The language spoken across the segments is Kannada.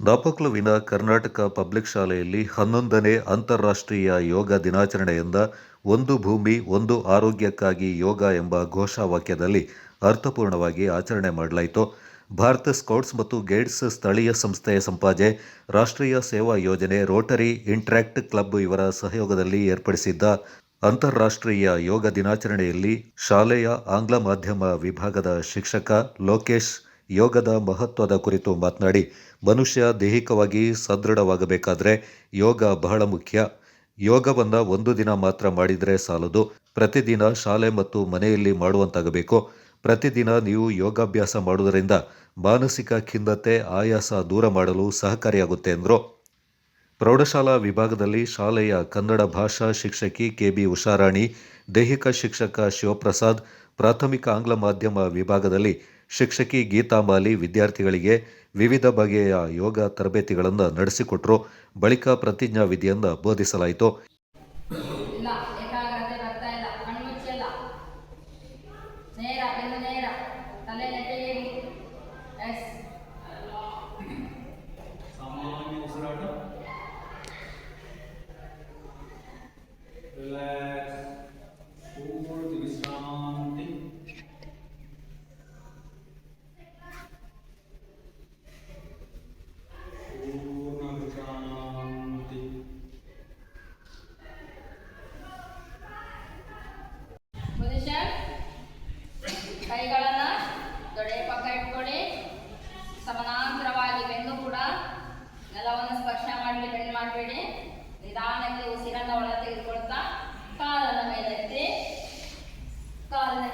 ನಾಪಕ್ಲುವಿನ ಕರ್ನಾಟಕ ಪಬ್ಲಿಕ್ ಶಾಲೆಯಲ್ಲಿ ಹನ್ನೊಂದನೇ ಅಂತಾರಾಷ್ಟ್ರೀಯ ಯೋಗ ದಿನಾಚರಣೆಯಿಂದ ಒಂದು ಭೂಮಿ, ಒಂದು ಆರೋಗ್ಯಕ್ಕಾಗಿ ಯೋಗ ಎಂಬ ಘೋಷವಾಕ್ಯದಲ್ಲಿ ಅರ್ಥಪೂರ್ಣವಾಗಿ ಆಚರಣೆ ಮಾಡಲಾಯಿತು. ಭಾರತ ಸ್ಕೌಟ್ಸ್ ಮತ್ತು ಗೈಡ್ಸ್ ಸ್ಥಳೀಯ ಸಂಸ್ಥೆಯ ಸಂಪಾಜೆ, ರಾಷ್ಟ್ರೀಯ ಸೇವಾ ಯೋಜನೆ, ರೋಟರಿ ಇಂಟ್ರ್ಯಾಕ್ಟ್ ಕ್ಲಬ್ ಇವರ ಸಹಯೋಗದಲ್ಲಿ ಏರ್ಪಡಿಸಿದ್ದ ಅಂತಾರಾಷ್ಟ್ರೀಯ ಯೋಗ ದಿನಾಚರಣೆಯಲ್ಲಿ ಶಾಲೆಯ ಆಂಗ್ಲ ಮಾಧ್ಯಮ ವಿಭಾಗದ ಶಿಕ್ಷಕ ಲೋಕೇಶ್ ಯೋಗದ ಮಹತ್ವದ ಕುರಿತು ಮಾತನಾಡಿ ಮನುಷ್ಯ ದೈಹಿಕವಾಗಿ ಸದೃಢವಾಗಬೇಕಾದರೆ ಯೋಗ ಬಹಳ ಮುಖ್ಯ. ಯೋಗವನ್ನು ಒಂದು ದಿನ ಮಾತ್ರ ಮಾಡಿದರೆ ಸಾಲದು. ಪ್ರತಿದಿನ ಶಾಲೆ ಮತ್ತು ಮನೆಯಲ್ಲಿ ಮಾಡುವಂತಾಗಬೇಕು. ಪ್ರತಿದಿನ ನೀವು ಯೋಗಾಭ್ಯಾಸ ಮಾಡುವುದರಿಂದ ಮಾನಸಿಕ ಖಿನ್ನತೆ, ಆಯಾಸ ದೂರ ಮಾಡಲು ಸಹಕಾರಿಯಾಗುತ್ತೆ ಎಂದರು ಪ್ರೌಢಶಾಲಾ ವಿಭಾಗದಲ್ಲಿ ಶಾಲೆಯ ಕನ್ನಡ ಭಾಷಾ ಶಿಕ್ಷಕಿ ಕೆ ಬಿ ಉಷಾರಾಣಿ, ದೈಹಿಕ ಶಿಕ್ಷಕ ಶಿವಪ್ರಸಾದ್, ಪ್ರಾಥಮಿಕ ಆಂಗ್ಲ ಮಾಧ್ಯಮ ವಿಭಾಗದಲ್ಲಿ ಶಿಕ್ಷಕಿ ಗೀತಾಮಾಲಿ ವಿದ್ಯಾರ್ಥಿಗಳಿಗೆ ವಿವಿಧ ಬಗೆಯ ಯೋಗ ತರಬೇತಿಗಳನ್ನು ನಡೆಸಿಕೊಟ್ಟರು ಬಳಿಕ ಪ್ರತಿಜ್ಞಾ ವಿಧಿಯನ್ನು ಬೋಧಿಸಲಾಯಿತು.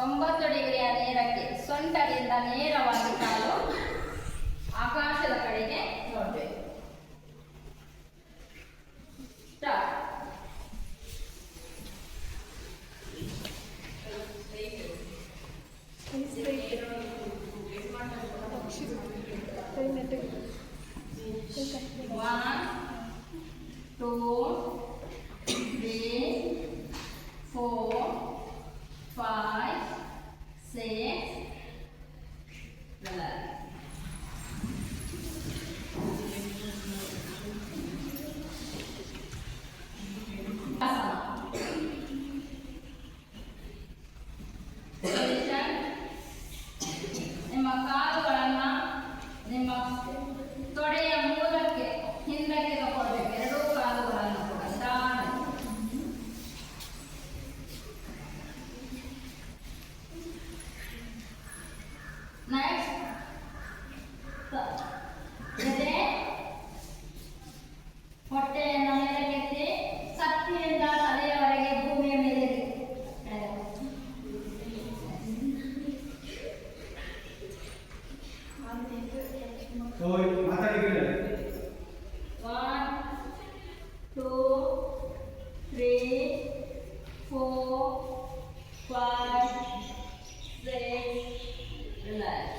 ತೊಂಬತ್ತು ಡಿಗ್ರಿಯ ನೇರಕ್ಕೆ ಸೊಂಟದಿಂದ ನೇರವಾಗಿ ಕಾಲು Z ಓಯ್ ಮಾತಾಡಿ ಕೇಳಿ One, two, three, four, five, six, relax.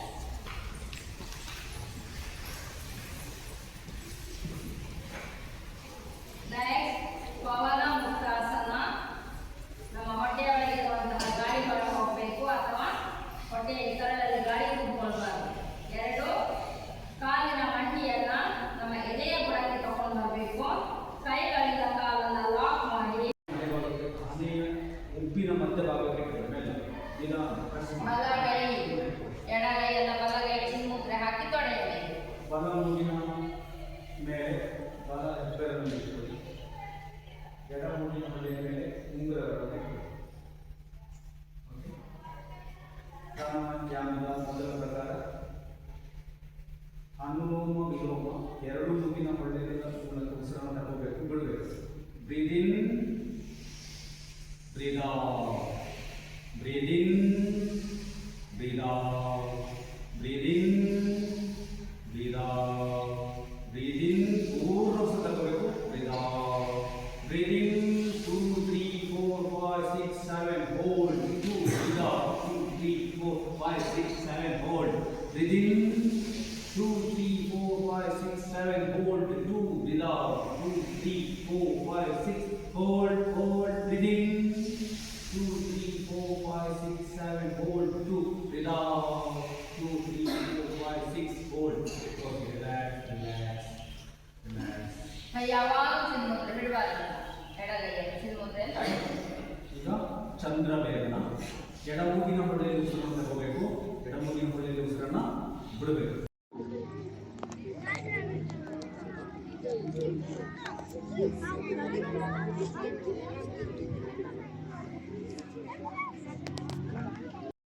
Next, ಪವನ ಮುಕ್ತಾಸನ ನಮ್ಮ ಹೊಟ್ಟೆಯೊಳಗೆ ಇರುವಂತಹ ಗಾಳಿ ಹೊರ ಹೋಗಬೇಕು ಅಥವಾ ಹೊಟ್ಟೆಯ ಇತರರಲ್ಲಿ ಉಪ್ಪಿನ ಮಧ್ಯಭಾಗಕ್ಕೆ ಇಟ್ಟು ಮೇಲೆ ಈಗ within 2, 3, 4, 5, 6, 7, hold 2, below 2, 3, 4, 5, 6, hold, hold, within 2, 3, 4, 5, 6, 7, hold 2, below 2, 3, 4, 5, 6, hold. Okay, relax, relax, relax. ಯಾವಾಗಲೂ ತಿನ್ಬೋದು ಬಿಡಬಾರ್ದು ಎಡಗೈಯ ತಿನ್ಬೋದು ಈಗ ಚಂದ್ರವೇದನ ಎಡಮೂಗಿನ ಹೊಡೆಯಲು ಸುರಂತ ಹೋಗಬೇಕು ಎಡಮೂಗಿನ ಹೊಳ್ಳೆಯಲ್ಲಿ ಉಸಿರನ್ನ ಬಿಡಬೇಕು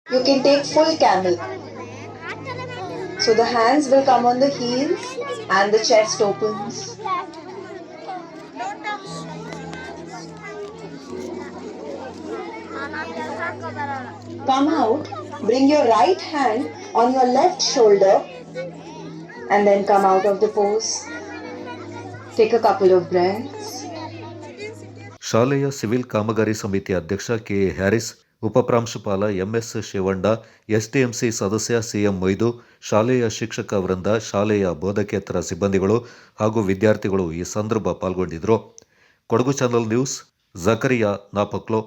You can take full camel. So the hands will come on the heels and the chest opens. Come out, bring your right hand on your left shoulder and then come out of the pose. Take a couple of breaths. ಶಾಲೆಯ ಸಿವಿಲ್ ಕಾಮಗಾರಿ ಸಮಿತಿ ಅಧ್ಯಕ್ಷ ಕೆ. ಹ್ಯಾರಿಸ್ ಉಪಪ್ರಾಂಶುಪಾಲ ಎಂಎಸ್ ಶಿವಣ್ಣ ಎಸ್ಡಿಎಂಸಿ ಸದಸ್ಯ ಸಿಎಂ ಮೊಯ್ದು ಶಾಲೆಯ ಶಿಕ್ಷಕ ವೃಂದ ಶಾಲೆಯ ಬೋಧಕೇತರ ಸಿಬ್ಬಂದಿಗಳು ಹಾಗೂ ವಿದ್ಯಾರ್ಥಿಗಳು ಈ ಸಂದರ್ಭ ಪಾಲ್ಗೊಂಡಿದ್ದರು ಕೊಡಗು ಚಾನಲ್ ನ್ಯೂಸ್ ಜಕರಿಯಾ ನಾಪಕ್ಲೋ.